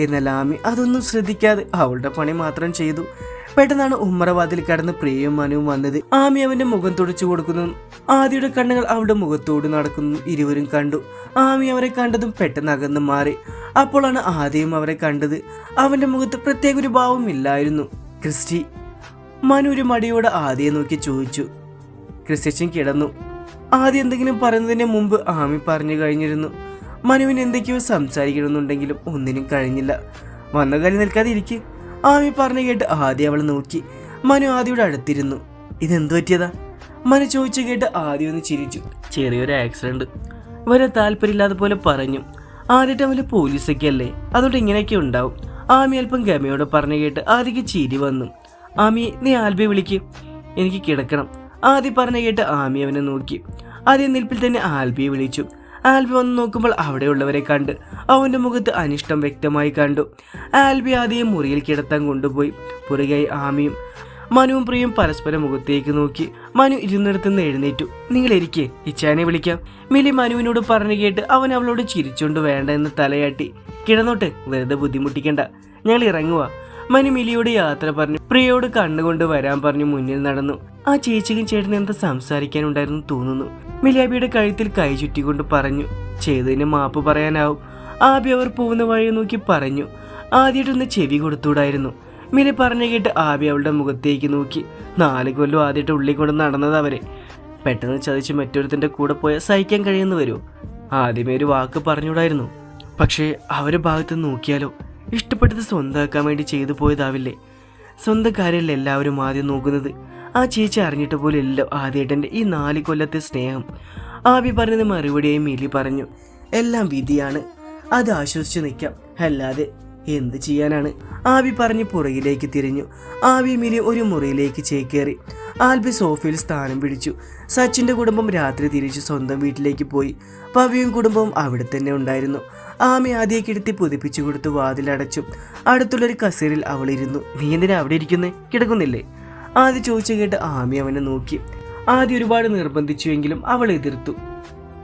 എന്നാൽ ആമി അതൊന്നും ശ്രദ്ധിക്കാതെ അവളുടെ പണി മാത്രം ചെയ്തു. പെട്ടെന്നാണ് ഉമ്മറവാതിൽ കടന്ന് പ്രിയയും മനുവും വന്നത്. ആമി അവന്റെ മുഖം തുടച്ചു കൊടുക്കുന്നു. ആദിയുടെ കണ്ണുകൾ അവളുടെ മുഖത്തോട് നടക്കുന്നു. ഇരുവരും കണ്ടു. ആമി അവരെ കണ്ടതും പെട്ടെന്ന് അകന്ന് മാറി. അപ്പോഴാണ് ആദ്യം അവരെ കണ്ടത്. അവന്റെ മുഖത്ത് പ്രത്യേക ഒരു ഭാവം ഇല്ലായിരുന്നു. ക്രിസ്റ്റി മനു ഒരു മടിയോടെ ആദ്യം നോക്കി ചോദിച്ചു. ക്രിസ്ത്യച്ചൻ കിടന്നു. ആദ്യം എന്തെങ്കിലും പറയുന്നതിന് മുമ്പ് ആമി പറഞ്ഞു കഴിഞ്ഞിരുന്നു. മനുവിന് എന്തൊക്കെയോ സംസാരിക്കണമെന്നുണ്ടെങ്കിലും ഒന്നിനും കഴിഞ്ഞില്ല. വന്ന കാര്യം നിൽക്കാതെ ഇരിക്ക്. ആമി പറഞ്ഞു കേട്ട് ആദ്യം അവൾ നോക്കി. മനു ആദ്യയുടെ അടുത്തിരുന്നു. ഇതെന്തു പറ്റിയതാ? മനു ചോദിച്ചു കേട്ട് ആദ്യം ഒന്ന് ചിരിച്ചു. ചെറിയൊരു ആക്സിഡന്റ്. വരെ താല്പര്യമില്ലാതെ പോലെ പറഞ്ഞു. ആദ്യത്തെ അവന്റെ പോലീസൊക്കെ അല്ലേ? അതുകൊണ്ട് ഇങ്ങനെയൊക്കെ ഉണ്ടാവും. ആമി അല്പം ഗമയോട് പറഞ്ഞു കേട്ട് ആദ്യക്ക് ചിരി വന്നു. ആമി നീ ആൽബി വിളിക്ക്. എനിക്ക് കിടക്കണം. ആദ്യം പറഞ്ഞു കേട്ട് ആമി അവനെ നോക്കി. ആദ്യം നിൽപ്പിൽ തന്നെ ആൽബിയെ വിളിച്ചു. ആൽബി വന്ന് നോക്കുമ്പോൾ അവിടെയുള്ളവരെ കണ്ട് അവന്റെ മുഖത്ത് അനിഷ്ടം വ്യക്തമായി കണ്ടു. ആൽബി ആദ്യം മുറിയിൽ കിടത്താൻ കൊണ്ടുപോയി. പുറകെയായി ആമിയും മനുവും പ്രിയും പരസ്പരം മുഖത്തേക്ക് നോക്കി. മനു ഇരുന്നിടത്തുനിന്ന് എഴുന്നേറ്റു. നിങ്ങൾ ഇരിക്കേ ഇച്ചാനെ വിളിക്കാം. മിലി മനുവിനോട് പറഞ്ഞു കേട്ട് അവൻ അവളോട് ചിരിച്ചുകൊണ്ട് വേണ്ട എന്ന് തലയാട്ടി. കിടന്നോട്ടെ വെറുതെ ബുദ്ധിമുട്ടിക്കണ്ട. ഞങ്ങൾ ഇറങ്ങുക മനു മിലിയോട് യാത്ര പറഞ്ഞു പ്രിയയോട് കണ്ണുകൊണ്ട് വരാൻ പറഞ്ഞു മുന്നിൽ നടന്നു. ആ ചേച്ചിക്കും ചേട്ടന് എന്താ സംസാരിക്കാനുണ്ടായിരുന്നു തോന്നുന്നു. മിലിയാബിയുടെ കഴുത്തിൽ കൈ ചുറ്റിക്കൊണ്ട് പറഞ്ഞു ചെയ്തതിന് മാപ്പ് പറയാനാവും. ആബി അവർ പോകുന്ന വഴി നോക്കി പറഞ്ഞു ആദ്യമായിട്ടൊന്ന് ചെവി കൊടുത്തൂടായിരുന്നു മിലി പറഞ്ഞു കേട്ട് ആബി അവളുടെ മുഖത്തേക്ക് നോക്കി നാല് കൊല്ലം ആദ്യമായിട്ട് ഉള്ളിൽ കൊണ്ട് നടന്നത് അവരെ. പെട്ടെന്ന് ചതിച്ച് മറ്റൊരുത്തിന്റെ കൂടെ പോയാൽ സഹിക്കാൻ കഴിയുന്നു വരുമോ ആദ്യമേ ഒരു വാക്ക് പറഞ്ഞൂടായിരുന്നു പക്ഷേ അവരുടെ ഭാഗത്ത് നോക്കിയാലോ? ഇഷ്ടപ്പെട്ടത് സ്വന്തമാക്കാൻ വേണ്ടി ചെയ്തു പോയതാവില്ലേ? സ്വന്തം കാര്യമല്ല എല്ലാവരും ആദ്യം നോക്കുന്നത് ആ ചേച്ചി അറിഞ്ഞിട്ട് പോലെയല്ലോ ആദ്യേട്ടന്റെ ഈ നാല് കൊല്ലത്തെ സ്നേഹം. ആവി പറഞ്ഞത് മറുപടിയായി മിലി പറഞ്ഞു എല്ലാം വിധിയാണ്. അത് ആശ്വസിച്ച് നിൽക്കാം. അല്ലാതെ എന്ത് ചെയ്യാനാണ്? ആവി പറഞ്ഞ് പുറകിലേക്ക് തിരിഞ്ഞു. ആവി മിലി ഒരു മുറിയിലേക്ക് ചേക്കേറി. ആൽബി സോഫയിൽ സ്ഥാനം പിടിച്ചു. സച്ചിന്റെ കുടുംബം രാത്രി തിരിച്ച് സ്വന്തം വീട്ടിലേക്ക് പോയി. പവിയും കുടുംബവും അവിടെ തന്നെ ഉണ്ടായിരുന്നു. ആമി ആദ്യം കിടത്തി പുതിപ്പിച്ചു കൊടുത്ത് വാതിലടച്ചു. അടുത്തുള്ളൊരു കസേരയിൽ അവൾ ഇരുന്നു. നീ എന്തിനാ അവിടെ ഇരിക്കുന്നേ? കിടക്കുന്നില്ലേ? ആദ്യം ചോദിച്ചു കേട്ട് ആമി അവനെ നോക്കി. ആദ്യം ഒരുപാട് നിർബന്ധിച്ചുവെങ്കിലും അവൾ എതിർത്തു.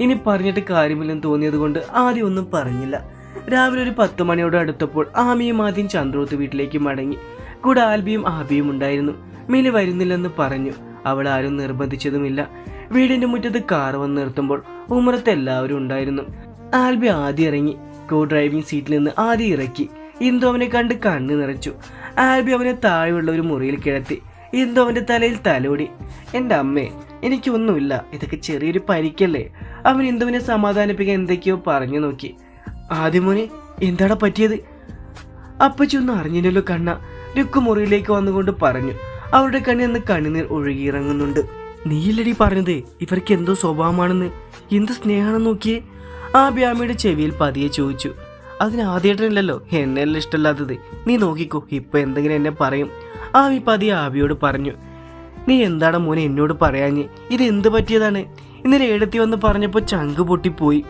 ഇനി പറഞ്ഞിട്ട് കാര്യമില്ലെന്ന് തോന്നിയതുകൊണ്ട് ആദ്യം ഒന്നും പറഞ്ഞില്ല. രാവിലെ ഒരു പത്ത് മണിയോട് അടുത്തപ്പോൾ ആമിയും ആദ്യം ചന്ദ്രോത്ത് വീട്ടിലേക്ക് മടങ്ങി. കൂടെ ആൽബിയും ആബിയും ഉണ്ടായിരുന്നു. മിലി വരുന്നില്ലെന്ന് പറഞ്ഞു. അവൾ ആരും നിർബന്ധിച്ചതുമില്ല. വീടിന്റെ മുറ്റത്ത് കാർ വന്ന് നിർത്തുമ്പോൾ ഉമ്മറത്ത് എല്ലാവരും ഉണ്ടായിരുന്നു. ആൽബി ആദ്യം ഇറങ്ങി. കോ ഡ്രൈവിംഗ് സീറ്റിൽ നിന്ന് ആദ്യം ഇറക്കി. ഇന്ദു അവനെ കണ്ട് കണ്ണ് നിറച്ചു. ആൽബി അവനെ താഴെയുള്ള ഒരു മുറിയിൽ കിടത്തി. ഇന്ദു അവന്റെ തലയിൽ തലോടി. എന്റെ അമ്മേ എനിക്കൊന്നുമില്ല. ഇതൊക്കെ ചെറിയൊരു പരിക്കല്ലേ അവൻ ഇന്ദുവിനെ സമാധാനിപ്പിക്കാൻ എന്തൊക്കെയോ പറഞ്ഞു നോക്കി. ആദ്യമോനെ എന്താടാ പറ്റിയത്? അപ്പച്ചൊന്നും അറിഞ്ഞില്ലല്ലോ കണ്ണ. രുക്കു മുറിയിലേക്ക് വന്നുകൊണ്ട് പറഞ്ഞു. അവരുടെ കണ്ണിൽ നിന്ന് കണ്ണുനീർ ഒഴുകിയിറങ്ങുന്നുണ്ട് നീയില്ലടി പറഞ്ഞത് ഇവർക്ക് എന്തോ സ്വഭാവമാണെന്ന്. എന്ത് സ്നേഹമാണെന്ന് നോക്കിയേ. ആ ബ്യാമിയുടെ ചെവിയിൽ പതിയെ ചോദിച്ചു. അതിന് ആദ്യമായിട്ടല്ലോ എന്നെല്ലാം ഇഷ്ടമല്ലാത്തത്. നീ നോക്കിക്കോ ഇപ്പൊ എന്തെങ്കിലും എന്നെ പറയും. ആമി പതിയെ ആവിയോട് പറഞ്ഞു. നീ എന്താണ് മോനെ എന്നോട് പറയാഞ്ഞ്? ഇത് എന്ത് പറ്റിയതാണ്? ഇന്നലെ എടുത്തി വന്ന് പറഞ്ഞപ്പോൾ ചങ്ക് പൊട്ടിപ്പോയി.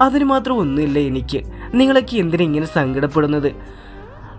അതിന് മാത്രം ഒന്നുമില്ല എനിക്ക്. നിങ്ങളൊക്കെ എന്തിനാ ഇങ്ങനെ സങ്കടപ്പെടുന്നത്?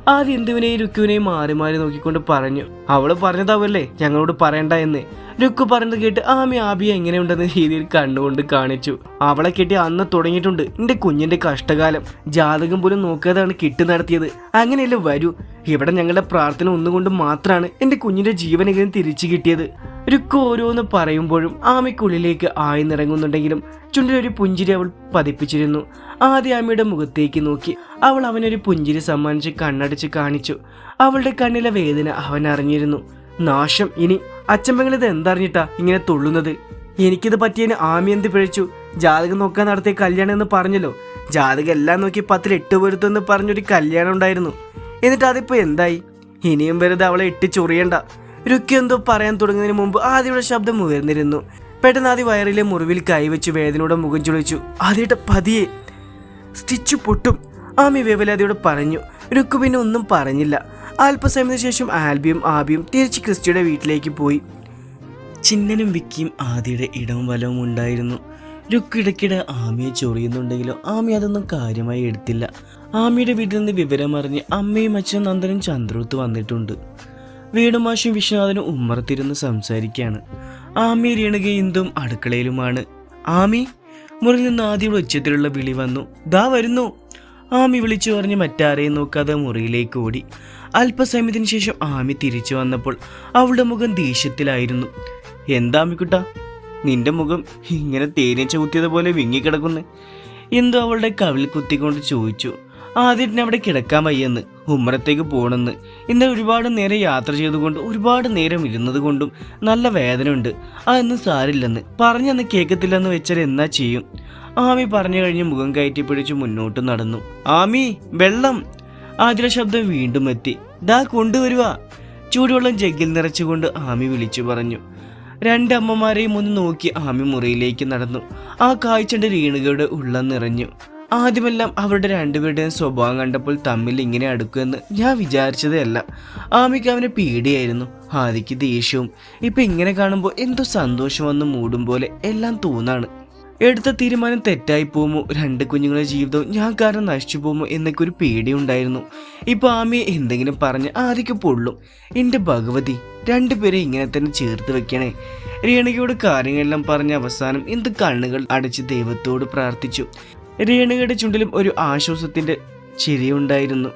ആദ്യം എന്തുവിനെയും രുക്കുവിനെയും മാറി മാറി നോക്കിക്കൊണ്ട് പറഞ്ഞു. അവൾ പറഞ്ഞതാവല്ലേ? ഞങ്ങളോട് പറയണ്ട എന്ന്. രുക്കു പറഞ്ഞത് കേട്ട് ആമി ആബിയ എങ്ങനെയുണ്ടെന്ന രീതിയിൽ കണ്ണുകൊണ്ട് കാണിച്ചു. അവളെ കെട്ടി അന്ന് തുടങ്ങിയിട്ടുണ്ട് എന്റെ കുഞ്ഞിന്റെ കഷ്ടകാലം. ജാതകം പോലും നോക്കാതാണ് കിട്ടു നടത്തിയത്. അങ്ങനെയല്ലേ വരൂ. ഇവിടെ ഞങ്ങളുടെ പ്രാർത്ഥന ഒന്നുകൊണ്ട് മാത്രമാണ് എന്റെ കുഞ്ഞിന്റെ ജീവനെങ്കിലും തിരിച്ചു കിട്ടിയത്. രുക്കു ഓരോന്ന് പറയുമ്പോഴും ആമയ്ക്കുള്ളിലേക്ക് ആയിന്നിറങ്ങുന്നുണ്ടെങ്കിലും ചുണ്ടിലൊരു പുഞ്ചിരി അവൾ പതിപ്പിച്ചിരുന്നു. ആദ്യ അമ്മയുടെ മുഖത്തേക്ക് നോക്കി. അവൾ അവനൊരു പുഞ്ചിരി സമ്മാനിച്ച് കണ്ണടച്ച് കാണിച്ചു. അവളുടെ കണ്ണിലെ വേദന അവൻ അറിഞ്ഞിരുന്നു. നാശം ഇനി. അച്ഛമ്മങ്ങളിത് എന്തറിഞ്ഞിട്ടാ ഇങ്ങനെ തുള്ളുന്നത്? എനിക്കിത് പറ്റിയതിന് ആമി എന്ത് പിഴച്ചു? ജാതകം നോക്കാൻ നടത്തിയ കല്യാണം എന്ന് പറഞ്ഞല്ലോ. ജാതകം എല്ലാം നോക്കി പത്തിൽ എട്ട് പൊരുത്തെന്ന് പറഞ്ഞൊരു കല്യാണം ഉണ്ടായിരുന്നു. എന്നിട്ട് അതിപ്പോ എന്തായി? ഇനിയും വെറുതെ അവളെ ഇട്ട് ചൊറിയണ്ട. രുക്കി എന്തോ പറയാൻ തുടങ്ങുന്നതിന് മുമ്പ് ആദ്യയുടെ ശബ്ദം ഉയർന്നിരുന്നു. പെട്ടെന്ന് ആദ്യ വയറിലെ മുറിവിൽ കൈവച്ച് വേദനയുടെ മുഖം ചുളിച്ചു. ആദ്യയുടെ പതിയെ. സ്റ്റിച്ച് പൊട്ടും. ആമി വേവലാതിയോട് പറഞ്ഞു രുക്കു പിന്നെ ഒന്നും പറഞ്ഞില്ല. അല്പസമയത്തിന് ശേഷം ആൽബിയും ആബിയും തിരിച്ച് ക്രിസ്റ്റിയുടെ വീട്ടിലേക്ക് പോയി. ചിന്നനും വിക്കിയും ആദിയുടെ ഇടവും വലവും ഉണ്ടായിരുന്നു. രുക്കിടക്കിടെ ആമിയെ ചൊറിയുന്നുണ്ടെങ്കിലും ആമി അതൊന്നും കാര്യമായി എടുത്തില്ല. ആമിയുടെ വീട്ടിൽ നിന്ന് വിവരമറിഞ്ഞ് അമ്മയും അച്ഛനും നന്ദനും ചന്ദ്രൂത്ത് വന്നിട്ടുണ്ട്. വീടുമാഷും വിശ്വനാഥനും ഉമ്മറത്തിരുന്ന് സംസാരിക്കുകയാണ്. ആമി രേണുക ഇന്ദും അടുക്കളയിലുമാണ്. ആമി? മുറിയിൽ നിന്ന് ആദ്യയുടെ ഉച്ചത്തിലുള്ള വിളി വന്നു. ദാ വരുന്നു. ആമി വിളിച്ചു പറഞ്ഞ് മറ്റാരെയും നോക്കാതെ മുറിയിലേക്ക് ഓടി. അല്പസമയത്തിന് ശേഷം ആമി തിരിച്ചു വന്നപ്പോൾ അവളുടെ മുഖം ദേഷ്യത്തിലായിരുന്നു. എന്താ ആമിക്കുട്ട? നിന്റെ മുഖം ഇങ്ങനെ തേനീച്ച കുത്തിയതുപോലെ വിങ്ങിക്കിടക്കുന്നു? എന്തോ അവളുടെ കവിൽ കുത്തിക്കൊണ്ട് ചോദിച്ചു. ആദ്യം അവിടെ കിടക്കാൻ വയ്യെന്ന് ഉമ്മറത്തേക്ക് പോകണമെന്ന് ഇന്ന് ഒരുപാട് നേരം യാത്ര ചെയ്തുകൊണ്ട് ഒരുപാട് നേരം ഇരുന്നത് കൊണ്ടും നല്ല വേദന ഉണ്ട്. അതൊന്നും സാരില്ലെന്ന്. പറഞ്ഞന്ന് കേൾക്കത്തില്ലെന്ന് വെച്ചാൽ എന്നാ ചെയ്യും? ആമി പറഞ്ഞു കഴിഞ്ഞ് മുഖം കയറ്റി പിടിച്ച് മുന്നോട്ട് നടന്നു. ആമി വെള്ളം. ആതിര ശബ്ദം വീണ്ടും എത്തി. ദാ കൊണ്ടുവരുക ചൂടുവെള്ളം ജഗ്ഗിൽ നിറച്ചുകൊണ്ട് ആമി വിളിച്ചു പറഞ്ഞു. രണ്ടമ്മമാരെയും ഒന്ന് നോക്കി ആമി മുറിയിലേക്ക് നടന്നു. ആ കാഴ്ചയുടെ രീണുകളുടെ ഉള്ളം നിറഞ്ഞു. ആദ്യമെല്ലാം അവരുടെ രണ്ടുപേരുടെയും സ്വഭാവം കണ്ടപ്പോൾ തമ്മിൽ ഇങ്ങനെ അടുക്കുമെന്ന് ഞാൻ വിചാരിച്ചതേ അല്ല ആമിക്ക് അവനെ പേടിയായിരുന്നു. ആദിക്ക് ദേഷ്യവും. ഇപ്പൊ ഇങ്ങനെ കാണുമ്പോൾ എന്തോ സന്തോഷം വന്ന് മൂടും പോലെ എല്ലാം തോന്നാണ്. എടുത്ത തീരുമാനം തെറ്റായി പോകുമോ? രണ്ട് കുഞ്ഞുങ്ങളുടെ ജീവിതവും ഞാൻ കാരണം നശിച്ചു പോകുമോ എന്നൊക്കെ ഒരു പേടിയുണ്ടായിരുന്നു. ഇപ്പൊ ആമിയെ എന്തെങ്കിലും പറഞ്ഞ് ആദിക്ക് പൊള്ളും. എന്റെ ഭഗവതി രണ്ടുപേരെ ഇങ്ങനെ തന്നെ ചേർത്ത് വെക്കണേ. രേണുകയോട് കാര്യങ്ങളെല്ലാം പറഞ്ഞ അവസാനം എന്ത് കണ്ണുകൾ അടച്ച് ദൈവത്തോട് പ്രാർത്ഥിച്ചു. രേണുകയുടെ ചുണ്ടിലും ഒരു ആശ്വാസത്തിന്റെ ചിരിയുണ്ടായിരുന്നു.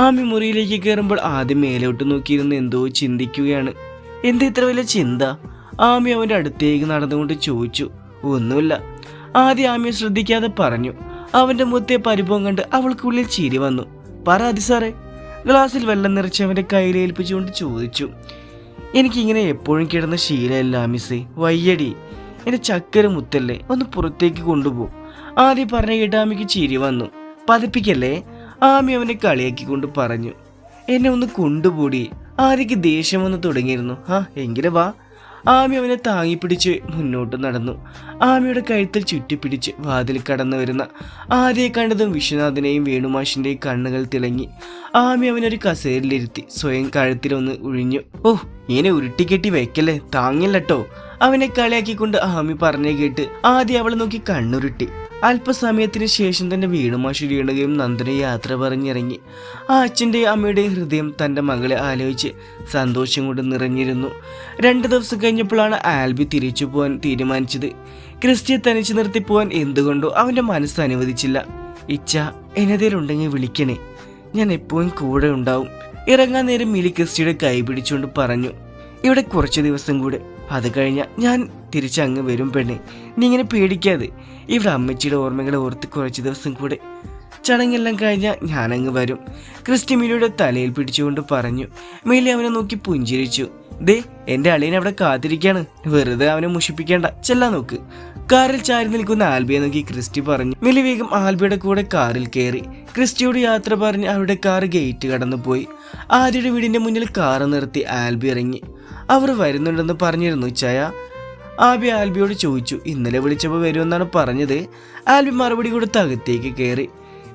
ആമി മുറിയിലേക്ക് കയറുമ്പോൾ ആദ്യം മേലോട്ട് നോക്കിയിരുന്ന് എന്തോ ചിന്തിക്കുകയാണ്. എന്താ ഇത്ര വലിയ ചിന്ത? ആമി അവന്റെ അടുത്തേക്ക് നടന്നുകൊണ്ട് ചോദിച്ചു. ഒന്നുമില്ല. ആദ്യം ആമിയെ ശ്രദ്ധിക്കാതെ പറഞ്ഞു. അവന്റെ മുത്തെ പരിഭവം കണ്ട് അവൾക്കുള്ളിൽ ചിരി വന്നു. പറ അതി സാറേ. ഗ്ലാസ്സിൽ വെള്ളം നിറച്ച് അവന്റെ കയ്യിൽ ഏൽപ്പിച്ചുകൊണ്ട് ചോദിച്ചു. എനിക്കിങ്ങനെ എപ്പോഴും കിടന്ന ശീലമല്ല ആമിസേ വയ്യടി. എന്റെ ചക്കര മുത്തല്ലേ. ഒന്ന് പുറത്തേക്ക് കൊണ്ടുപോകും ആദ്യം പറഞ്ഞ കേട്ട് ആമിക്ക് ചിരി വന്നു. പതിപ്പിക്കല്ലേ? ആമി അവനെ കളിയാക്കിക്കൊണ്ട് പറഞ്ഞു. എന്നെ ഒന്ന് കൊണ്ടുപോടി. ആദ്യക്ക് ദേഷ്യം വന്ന് തുടങ്ങിയിരുന്നു. ആ എങ്കിലും വാ. ആമി അവനെ താങ്ങി പിടിച്ച് മുന്നോട്ട് നടന്നു. ആമിയുടെ കഴുത്തിൽ ചുറ്റിപ്പിടിച്ച് വാതിൽ കടന്നു വരുന്ന ആദ്യയെ കണ്ടതും വിശ്വനാഥിനെയും വേണുമാഷിന്റെയും കണ്ണുകൾ തിളങ്ങി. ആമി അവനൊരു കസേരയിലിരുത്തി സ്വയം കഴുത്തിലൊന്ന് ഒഴിഞ്ഞു ഓ ഇങ്ങനെ ഉരുട്ടിക്കെട്ടി വെക്കല്ലേ? താങ്ങില്ലട്ടോ. അവനെ കളിയാക്കിക്കൊണ്ട് ആമി പറഞ്ഞു കേട്ട് ആദ്യം അവളെ നോക്കി കണ്ണുരുട്ടി. അല്പസമയത്തിന് ശേഷം തന്നെ വീണുമാഷി വീണുകയും നന്ദനെ യാത്ര പറഞ്ഞിറങ്ങി. ആ അച്ഛന്റെയും അമ്മയുടെയും ഹൃദയം തന്റെ മകളെ ആലോചിച്ച് സന്തോഷം കൊണ്ട് നിറഞ്ഞിരുന്നു. രണ്ട് ദിവസം കഴിഞ്ഞപ്പോഴാണ് ആൽബി തിരിച്ചു പോകാൻ തീരുമാനിച്ചത്. ക്രിസ്റ്റിയെ തനിച്ചു നിർത്തി പോകാൻ എന്തുകൊണ്ടോ അവന്റെ മനസ്സ് അനുവദിച്ചില്ല. ഇച്ഛ എന്നതേലുണ്ടെങ്കിൽ വിളിക്കണേ. ഞാൻ എപ്പോഴും കൂടെ ഉണ്ടാവും. ഇറങ്ങാൻ നേരം മിലി ക്രിസ്റ്റിയുടെ കൈ പിടിച്ചുകൊണ്ട് പറഞ്ഞു. ഇവിടെ കുറച്ച് ദിവസം കൂടെ. അത് കഴിഞ്ഞാൽ ഞാൻ തിരിച്ചങ്ങ് വരും പെണ്ണെ. നീ ഇങ്ങനെ പേടിക്കാതെ. ഇവിടെ അമ്മച്ചിയുടെ ഓർമ്മകളെ ഓർത്ത് കുറച്ച് ദിവസം കൂടെ ചടങ്ങെല്ലാം കഴിഞ്ഞാൽ ഞാനങ്ങ് വരും. ക്രിസ്റ്റി മിലിയുടെ തലയിൽ പിടിച്ചുകൊണ്ട് പറഞ്ഞു. മേലി അവനെ നോക്കി പുഞ്ചിരിച്ചു. ദേ എന്റെ അളിയൻ അവിടെ കാത്തിരിക്കാണ്. വെറുതെ അവനെ മുഷിപ്പിക്കേണ്ട. ചെല്ലാൻ നോക്ക്. കാറിൽ ചാരി നിൽക്കുന്ന ആൽബിയെ നോക്കി ക്രിസ്റ്റി പറഞ്ഞു. മെലി വേഗം ആൽബിയുടെ കൂടെ കാറിൽ കയറി. ക്രിസ്റ്റിയോട് യാത്ര പറഞ്ഞ് അവരുടെ കാർ ഗേറ്റ് കടന്നു പോയി ആദ്യയുടെ വീടിന്റെ മുന്നിൽ കാറ് നിർത്തി ആൽബി ഇറങ്ങി. അവർ വരുന്നുണ്ടെന്ന് പറഞ്ഞിരുന്നു ചായ ആബി ആൽബിയോട് ചോദിച്ചു ഇന്നലെ വിളിച്ചപ്പോൾ വരുമെന്നാണ് പറഞ്ഞത്? ആൽബി മറുപടി കൊടുത്ത് അകത്തേക്ക് കയറി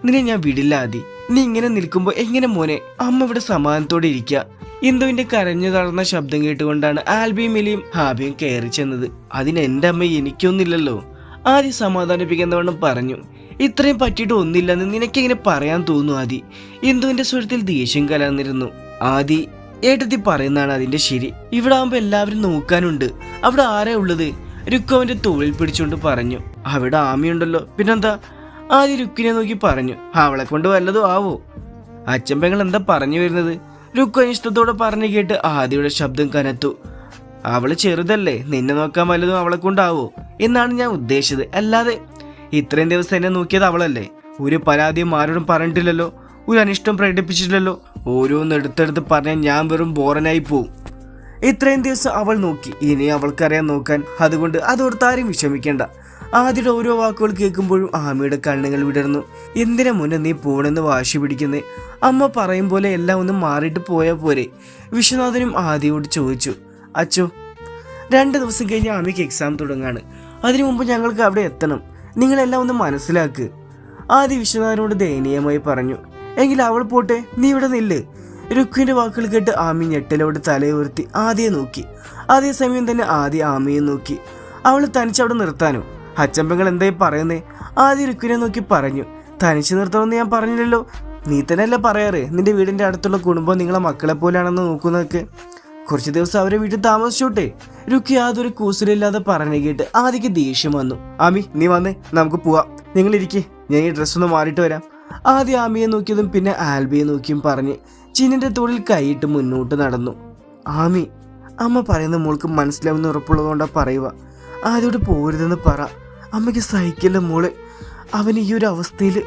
നിന്നെ ഞാൻ വിടില്ല ആദി. നീ ഇങ്ങനെ നിൽക്കുമ്പോൾ എങ്ങനെ മോനെ? അമ്മ ഇവിടെ സമാധാനത്തോടെ ഇരിക്കുക ഇന്ദുവിന്റെ കരഞ്ഞു തളർന്ന ശബ്ദം കേട്ടുകൊണ്ടാണ് ആൽബിയും മിലിയും ഹാബിയും കയറി ചെന്നത്. അതിന് എന്റെ അമ്മ എനിക്കൊന്നില്ലല്ലോ ആദ്യം സമാധാനിപ്പിക്കുന്നവണ്ണം പറഞ്ഞു ഇത്രയും പറ്റിയിട്ട് ഒന്നില്ലെന്ന് നിനക്കെങ്ങനെ പറയാൻ തോന്നുന്നു ആദി? ഇന്ദുവിന്റെ സ്വരത്തിൽ ദേഷ്യം കലർന്നിരുന്നു. ആദി ഏട്ടത്തി പറയുന്നതാണ് അതിന്റെ ശരി. ഇവിടെ ആകുമ്പോ എല്ലാവരും നോക്കാനുണ്ട്. അവിടെ ആരാ ഉള്ളത്? രുക്കു അവന്റെ തോളിൽ പിടിച്ചുകൊണ്ട് പറഞ്ഞു. അവിടെ ആമിയുണ്ടല്ലോ. പിന്നെന്താ? ആദ്യം രുക്കിനെ നോക്കി പറഞ്ഞു. അവളെ കൊണ്ട് വല്ലതും ആവോ? അച്ഛൻ പെങ്ങൾ എന്താ പറഞ്ഞു വരുന്നത്? രുക്കു അനിഷ്ടത്തോടെ പറഞ്ഞു കേട്ട് ആദ്യയുടെ ശബ്ദം കനത്തു. അവൾ ചെറുതല്ലേ. നിന്നെ നോക്കാൻ വല്ലതും അവളെ കൊണ്ടാവോ? എന്നാണ് ഞാൻ ഉദ്ദേശിച്ചത്. അല്ലാതെ ഇത്രയും ദിവസം എന്നെ നോക്കിയത് അവളല്ലേ. ഒരു പരാതിയും ആരോടും പറഞ്ഞിട്ടില്ലല്ലോ. ഒരു അനിഷ്ടം പ്രകടിപ്പിച്ചിട്ടില്ലല്ലോ. ഓരോന്ന് എടുത്തെടുത്ത് പറഞ്ഞാൽ ഞാൻ വെറും ബോറനായി പോവും. ഇത്രയും ദിവസം അവൾ നോക്കി. ഇനി അവൾക്കറിയാൻ നോക്കാൻ അതുകൊണ്ട് അതോർത്ത് ആരും വിഷമിക്കേണ്ട. ആദ്യയുടെ ഓരോ വാക്കുകൾ കേൾക്കുമ്പോഴും ആമയുടെ കണ്ണുകൾ വിടർന്നു. എന്തിനാ മുന്നേ നീ പോണെന്ന് വാശി പിടിക്കുന്നേ? അമ്മ പറയും പോലെ എല്ലാം ഒന്ന് മാറിയിട്ട് പോയാൽ പോരെ? വിശ്വനാഥനും ആദ്യയോട് ചോദിച്ചു. അച്ചോ രണ്ട് ദിവസം കഴിഞ്ഞ് ആമയ്ക്ക് എക്സാം തുടങ്ങാണ്. അതിനു മുമ്പ് ഞങ്ങൾക്ക് അവിടെ എത്തണം. നിങ്ങളെല്ലാം ഒന്ന് മനസ്സിലാക്ക്. ആദ്യ വിശ്വനാഥനോട് ദയനീയമായി പറഞ്ഞു. എങ്കിൽ അവൾ പോട്ടെ നീ ഇവിടെ നില്ല്. രുക്കുവിന്റെ വാക്കുകൾ കേട്ട് ആമി ഞെട്ടലോട് തലയുയർത്തി ആദ്യം നോക്കി. അതേസമയം തന്നെ ആദ്യ ആമിയെ നോക്കി. അവൾ തനിച്ചവിടെ നിർത്താനോ? അച്ചമ്പങ്ങൾ എന്തായി പറയുന്നേ? ആദ്യ രുക്കുവിനെ നോക്കി പറഞ്ഞു. തനിച്ച് നിർത്തണമെന്ന് ഞാൻ പറഞ്ഞില്ലല്ലോ. നീ തന്നെയല്ലേ പറയാറ്? നിന്റെ വീടിന്റെ അടുത്തുള്ള കുടുംബം നിങ്ങളെ മക്കളെ പോലെയാണെന്ന് നോക്കുന്നതൊക്കെ. കുറച്ച് ദിവസം അവരെ വീട്ടിൽ താമസിച്ചോട്ടെ. രുക്കി യാതൊരു കൂസലില്ലാതെ പറഞ്ഞു കേട്ട് ആദ്യക്ക് ദേഷ്യം വന്നു. ആമി നീ വന്നേ. നമുക്ക് പോവാം. നിങ്ങളിരിക്കേ ഞാൻ ഈ ഡ്രസ്സ് ഒന്ന് മാറിയിട്ട് വരാം. ആദ്യം ആമിയെ നോക്കിയതും പിന്നെ ആൽബിയെ നോക്കിയും പറഞ്ഞ് ചിന്നിന്റെ തോളിൽ കൈയിട്ട് മുന്നോട്ട് നടന്നു. ആമി അമ്മ പറയുന്ന മോൾക്ക് മനസ്സിലാവുന്ന ഉറപ്പുള്ളതുകൊണ്ടാണ് പറയുക ആദ്യോട് പോരുതെന്ന് പറ. അമ്മയ്ക്ക് സഹിക്കില്ല മോൾ. അവൻ ഈ ഒരു അവസ്ഥയിൽ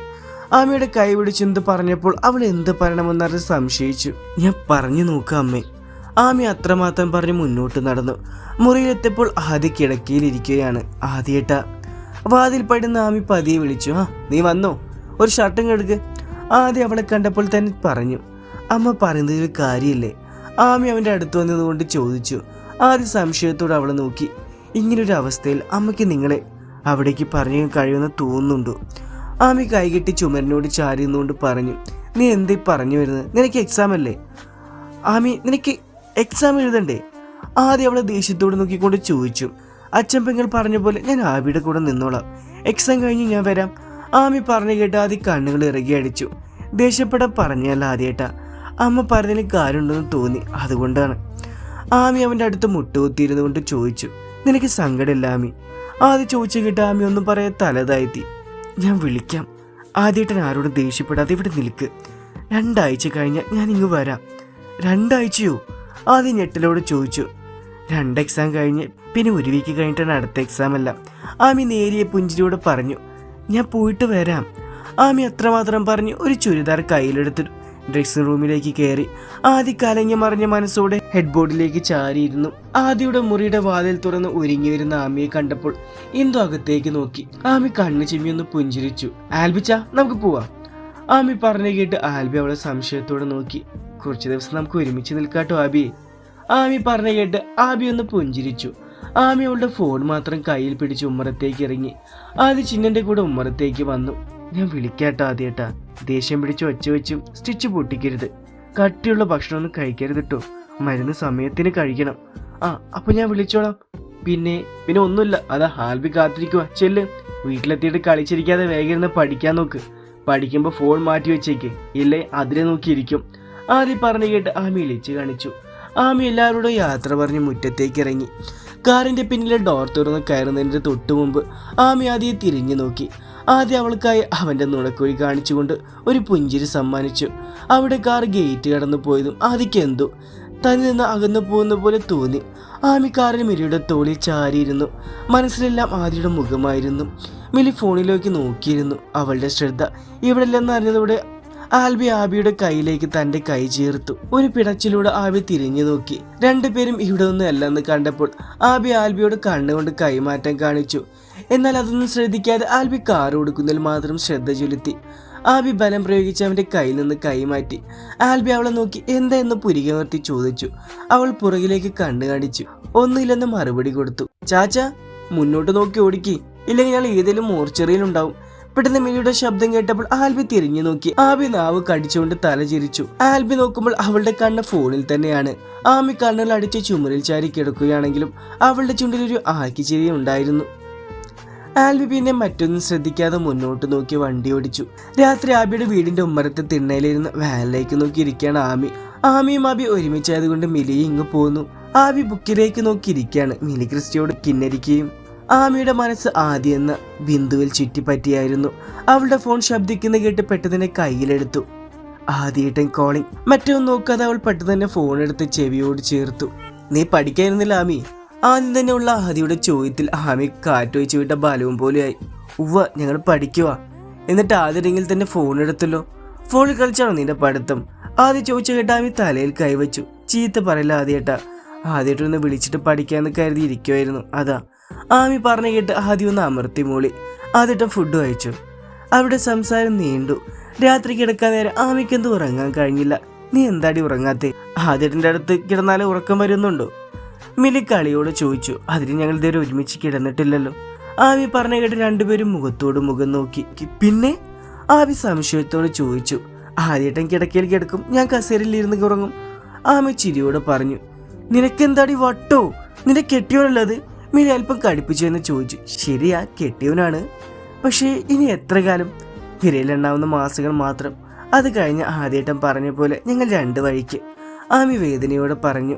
ആമിയുടെ കൈ പിടിച്ചെന്ത് പറഞ്ഞപ്പോൾ അവൾ എന്ത് പറയണമെന്നറിഞ്ഞ് സംശയിച്ചു. ഞാൻ പറഞ്ഞു നോക്കാം അമ്മേ. ആമി അത്രമാത്രം പറഞ്ഞ് മുന്നോട്ട് നടന്നു. മുറിയിലെത്തിയപ്പോൾ ആദ്യ കിടക്കയിലിരിക്കുകയാണ്. ആദ്യേട്ട. വാതിൽ പടുന്ന ആമി പതിയെ വിളിച്ചു. ആ നീ വന്നോ? ഒരു ഷർട്ടും കെടുക്ക്. ആദ്യം അവളെ കണ്ടപ്പോൾ തന്നെ പറഞ്ഞു അമ്മ പറയുന്നതിൽ കാര്യമില്ലേ? ആമി അവന്റെ അടുത്ത് വന്നതുകൊണ്ട് ചോദിച്ചു. ആദ്യ സംശയത്തോടെ അവളെ നോക്കി. ഇങ്ങനൊരു അവസ്ഥയിൽ അമ്മയ്ക്ക് നിങ്ങളെ അവിടേക്ക് പറഞ്ഞു കഴിയുമെന്ന് തോന്നുന്നുണ്ടോ? ആമി കൈകെട്ടി ചുമരിനോട് ചാരിയുന്നുകൊണ്ട് പറഞ്ഞു നീ എന്തേ പറഞ്ഞു വരുന്നത്? നിനക്ക് എക്സാം അല്ലേ? ആമി നിനക്ക് എക്സാം എഴുതണ്ടേ? ആദ്യം അവളെ ദേഷ്യത്തോട് നോക്കിക്കൊണ്ട് ചോദിച്ചു. അച്ഛൻ പെങ്ങൾ പറഞ്ഞ പോലെ ഞാൻ ആബിയുടെ കൂടെ നിന്നോളാം. എക്സാം കഴിഞ്ഞ് ഞാൻ വരാം. ആമി പറഞ്ഞു കേട്ട് ആദ്യം കണ്ണുകൾ ഇറകി അടിച്ചു. ദേഷ്യപ്പെട പറഞ്ഞല്ല ആദ്യേട്ടാ. അമ്മ പറഞ്ഞതിന് കാര്യമുണ്ടെന്ന് തോന്നി. അതുകൊണ്ടാണ്. ആമി അവന്റെ അടുത്ത് മുട്ടുകുത്തിയിരുന്നു കൊണ്ട് ചോദിച്ചു. നിനക്ക് സങ്കടമില്ല ആമി? ആദ്യം ചോദിച്ചു കേട്ട് ആമി ഒന്നും പറയാൻ തലതായെത്തി ഞാൻ വിളിക്കാം. ആദ്യേട്ടൻ ആരോടും ദേഷ്യപ്പെടാതെ ഇവിടെ നിൽക്ക്. രണ്ടാഴ്ച കഴിഞ്ഞാൽ ഞാൻ ഇങ്ങ് വരാം. രണ്ടാഴ്ചയോ? ആദ്യം ഞെട്ടലോട് ചോദിച്ചു. രണ്ട് എക്സാം കഴിഞ്ഞ് പിന്നെ ഒരു വീക്ക് കഴിഞ്ഞിട്ടാണ് അടുത്ത എക്സാം അല്ല. ആമി നേരിയ പുഞ്ചിരിയോട് പറഞ്ഞു. ഞാൻ പോയിട്ട് വരാം. ആമി അത്രമാത്രം പറഞ്ഞ് ഒരു ചുരിദാർ കയ്യിലെടുത്തിട്ടു ഡ്രസ്സിംഗ് റൂമിലേക്ക് കയറി. ആദ്യ കലങ്ങി മറിഞ്ഞ മനസ്സോടെ ഹെഡ്ബോർഡിലേക്ക് ചാരിയിരുന്നു. ആദ്യയുടെ മുറിയുടെ വാതിൽ തുറന്ന് ഒരുങ്ങി വരുന്ന ആമിയെ കണ്ടപ്പോൾ എന്തോ അകത്തേക്ക് നോക്കി. ആമി കണ്ണു ചിമ്മിയൊന്ന് പുഞ്ചിരിച്ചു. ആൽബിച്ച നമുക്ക് പോവാം. ആമി പറഞ്ഞു കേട്ട് ആൽബി അവളെ സംശയത്തോടെ നോക്കി. കുറച്ച് ദിവസം നമുക്ക് ഒരുമിച്ച് നിൽക്കാട്ടോ ആബി. ആമി പറഞ്ഞു കേട്ട് ആബി ഒന്ന് പുഞ്ചിരിച്ചു. ആമി അവളുടെ ഫോൺ മാത്രം കയ്യിൽ പിടിച്ച് ഉമ്മറത്തേക്ക് ഇറങ്ങി. ആദ്യ ചിന്നന്റെ കൂടെ ഉമ്മറത്തേക്ക് വന്നു. ഞാൻ വിളിക്കാട്ടോ ആദ്യേട്ടാ. ദേഷ്യം പിടിച്ച് ഒച്ച വെച്ചും സ്റ്റിച്ച് പൊട്ടിക്കരുത്. കട്ടിയുള്ള ഭക്ഷണമൊന്നും കഴിക്കരുത് കേട്ടോ മരുന്ന് സമയത്തിന് കഴിക്കണം. ആ അപ്പൊ ഞാൻ വിളിച്ചോളാം. പിന്നെ പിന്നെ ഒന്നുമില്ല. അതാ ഹാൽബി കാത്തിരിക്കുക ചെല്ല്. വീട്ടിലെത്തിയിട്ട് കളിച്ചിരിക്കാതെ വേഗം ഇരുന്ന് പഠിക്കാൻ നോക്ക്. പഠിക്കുമ്പോൾ ഫോൺ മാറ്റി വെച്ചേക്ക്. ഇല്ലേ അതിനെ നോക്കിയിരിക്കും. ആദ്യം പറഞ്ഞു കേട്ട് ആമി ഇളിച്ച് കാണിച്ചു. ആമി എല്ലാവരോടും യാത്ര പറഞ്ഞ് മുറ്റത്തേക്ക് ഇറങ്ങി കാറിന്റെ പിന്നിലെ ഡോർ തുറന്ന് കയറുന്നതിന്റെ തൊട്ടു മുമ്പ് ആമി ആദ്യം തിരിഞ്ഞു നോക്കി. ആദ്യം അവൾക്കായി അവന്റെ നുണക്കുഴി കാണിച്ചുകൊണ്ട് ഒരു പുഞ്ചിരി സമ്മാനിച്ചു. അവിടെ കാർ ഗേറ്റ് കടന്നു പോയതും ആദ്യക്ക് എന്തോ തന്നിൽ നിന്ന് അകന്നു പോകുന്ന പോലെ തോന്നി. ആമി കാറിന് മിലിയുടെ തോളിൽ ചാരിയിരുന്നു. മനസ്സിലെല്ലാം ആദ്യയുടെ മുഖമായിരുന്നു. മിലി ഫോണിലേക്ക് നോക്കിയിരുന്നു. അവളുടെ ശ്രദ്ധ ഇവിടെല്ലെന്ന് അറിഞ്ഞതോടെ ആൽബി ആബിയുടെ കൈയിലേക്ക് തന്റെ കൈ ചേർത്തു. ഒരു പിടച്ചിലൂടെ ആബി തിരിഞ്ഞു നോക്കി. രണ്ടുപേരും ഇവിടെ ഒന്നും അല്ലെന്ന് കണ്ടപ്പോൾ ആബി ആൽബിയോട് കണ്ണുകൊണ്ട് കൈമാറ്റം കാണിച്ചു. എന്നാൽ അതൊന്നും ശ്രദ്ധിക്കാതെ ആൽബി കാർ കൊടുക്കുന്നതിൽ മാത്രം ശ്രദ്ധ ചെലുത്തി. ആബി ബലം പ്രയോഗിച്ച് അവന്റെ കയ്യിൽ നിന്ന് കൈമാറ്റി. ആൽബി അവളെ നോക്കി എന്താ എന്ന് പുരികമർത്തി ചോദിച്ചു. അവൾ പുറകിലേക്ക് കണ്ണു കാണിച്ചു. ഒന്നുമില്ലെന്ന് മറുപടി കൊടുത്തു. ചാച്ച മുന്നോട്ട് നോക്കി ഓടിക്കി. ഇല്ലെങ്കിൽ ഞങ്ങൾ ഏതെങ്കിലും മോർച്ചറിയിലുണ്ടാവും. പെട്ടെന്ന് മിനിയുടെ ശബ്ദം കേട്ടപ്പോൾ ആൽബി തിരിഞ്ഞു നോക്കി. ആബി നാവ് കടിച്ചുകൊണ്ട് തല ചിരിച്ചു. ആൽബി നോക്കുമ്പോൾ അവളുടെ കണ്ണ് ഫോണിൽ തന്നെയാണ്. ആമി കണ്ണുകൾ അടിച്ച് ചുമരിൽ ചാരി കിടക്കുകയാണെങ്കിലും അവളുടെ ചുണ്ടിൽ ഒരു ആക്കി ആക്കിച്ചിരി ഉണ്ടായിരുന്നു. ആൽബി പിന്നെ മറ്റൊന്നും ശ്രദ്ധിക്കാതെ മുന്നോട്ട് നോക്കി വണ്ടി ഓടിച്ചു. രാത്രി ആബിയുടെ വീടിന്റെ ഉമ്മരത്തെ തിണ്ണയിലിരുന്ന് വാനിലേക്ക് നോക്കി ഇരിക്കുകയാണ് ആമി. ആമിയും ആബി ഒരുമിച്ചായതുകൊണ്ട് മിലി ഇങ്ങ് പോന്നു. ആബി ബുക്കിലേക്ക് നോക്കി ഇരിക്കുകയാണ്. മിലി ക്രിസ്റ്റിയോട് കിന്നരിക്കുകയും ആമിയുടെ മനസ്സ് ആദ്യെന്ന ബിന്ദുവിൽ ചുറ്റിപ്പറ്റിയായിരുന്നു. അവളുടെ ഫോൺ ശബ്ദിക്കുന്ന കേട്ട് പെട്ടെന്ന് കയ്യിലെടുത്തു. ആദ്യമായിട്ടും കോളിംഗ് മറ്റൊന്നും നോക്കാതെ അവൾ പെട്ടെന്ന് ഫോൺ എടുത്ത് ചെവിയോട് ചേർത്തു. നീ പഠിക്കായിരുന്നില്ല ആമി? ആദ്യം തന്നെ ഉള്ള ആദിയുടെ ചോദ്യത്തിൽ ആമി കാറ്റൊഴിച്ചു വിട്ട ബലവും പോലെയായി. ഉവ്വ ഞങ്ങൾ പഠിക്കുക എന്നിട്ട് ആദ്യമെങ്കിൽ തന്നെ ഫോൺ എടുത്തല്ലോ. ഫോണിൽ കളിച്ചാണോ നിന്റെ പഠിത്തം? ആദ്യം ചോദിച്ചു കേട്ട ആമി തലയിൽ കൈവച്ചു. ചീത്ത പറയില്ല ആദ്യേട്ടാ. ആദ്യമായിട്ടൊന്ന് വിളിച്ചിട്ട് പഠിക്കാന്ന് കരുതി ഇരിക്കുമായിരുന്നു അതാ. ആമി പറഞ്ഞു കേട്ട് ആദ്യം ഒന്ന് അമർത്തി മൂളി. ആദ്യം ഫുഡ് കഴിച്ചു. അവിടെ സംസാരം നീണ്ടു. രാത്രി കിടക്കാൻ നേരം ആമിക്ക് എന്ത് ഉറങ്ങാൻ കഴിഞ്ഞില്ല. നീ എന്താടി ഉറങ്ങാത്തേ? ആദ്യത്തിന്റെ അടുത്ത് കിടന്നാലേ ഉറക്കം വരുന്നുണ്ടോ? മിലി കളിയോട് ചോദിച്ചു. അതിന് ഞങ്ങൾ ഇതുവരെ ഒരുമിച്ച് കിടന്നിട്ടില്ലല്ലോ. ആമി പറഞ്ഞ കേട്ട് രണ്ടുപേരും മുഖത്തോട് മുഖം നോക്കി. പിന്നെ? ആമി സംശയത്തോട് ചോദിച്ചു. ആദ്യട്ടൻ കിടക്കയിൽ കിടക്കും. ഞാൻ കസേരയിൽ ഇരുന്ന് ഉറങ്ങും. ആമി ചിരിയോട് പറഞ്ഞു. നിനക്കെന്താടി വട്ടോ? നിന്നെ കെട്ടിയോനല്ലത് മിലി അല്പം കടുപ്പിച്ചു എന്ന് ചോദിച്ചു. ശരിയാ കെട്ടിയവനാണ്. പക്ഷേ ഇനി എത്ര കാലം? വിരയിലുണ്ടാവുന്ന മാസങ്ങൾ മാത്രം. അത് കഴിഞ്ഞ് ആദ്യേട്ടൻ പറഞ്ഞ പോലെ ഞങ്ങൾ രണ്ട് വഴിക്ക്. ആമി വേദനയോടെ പറഞ്ഞു.